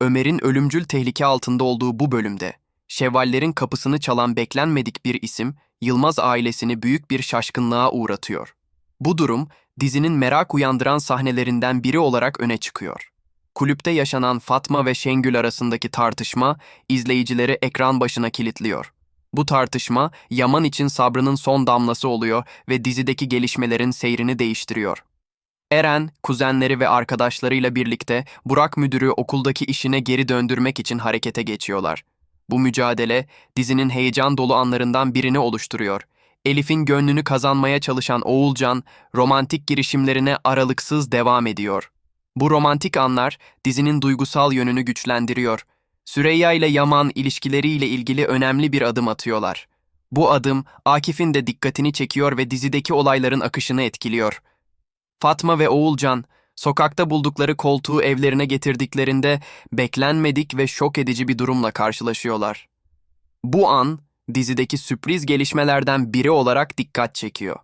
Ömer'in ölümcül tehlike altında olduğu bu bölümde, şevallerin kapısını çalan beklenmedik bir isim, Yılmaz ailesini büyük bir şaşkınlığa uğratıyor. Bu durum, dizinin merak uyandıran sahnelerinden biri olarak öne çıkıyor. Kulüpte yaşanan Fatma ve Şengül arasındaki tartışma, izleyicileri ekran başına kilitliyor. Bu tartışma, Yaman için sabrının son damlası oluyor ve dizideki gelişmelerin seyrini değiştiriyor. Eren, kuzenleri ve arkadaşlarıyla birlikte Burak müdürü okuldaki işine geri döndürmek için harekete geçiyorlar. Bu mücadele dizinin heyecan dolu anlarından birini oluşturuyor. Elif'in gönlünü kazanmaya çalışan Oğulcan, romantik girişimlerine aralıksız devam ediyor. Bu romantik anlar dizinin duygusal yönünü güçlendiriyor. Süreyya ile Yaman ilişkileriyle ilgili önemli bir adım atıyorlar. Bu adım Akif'in de dikkatini çekiyor ve dizideki olayların akışını etkiliyor. Fatma ve Oğulcan, sokakta buldukları koltuğu evlerine getirdiklerinde beklenmedik ve şok edici bir durumla karşılaşıyorlar. Bu an dizideki sürpriz gelişmelerden biri olarak dikkat çekiyor.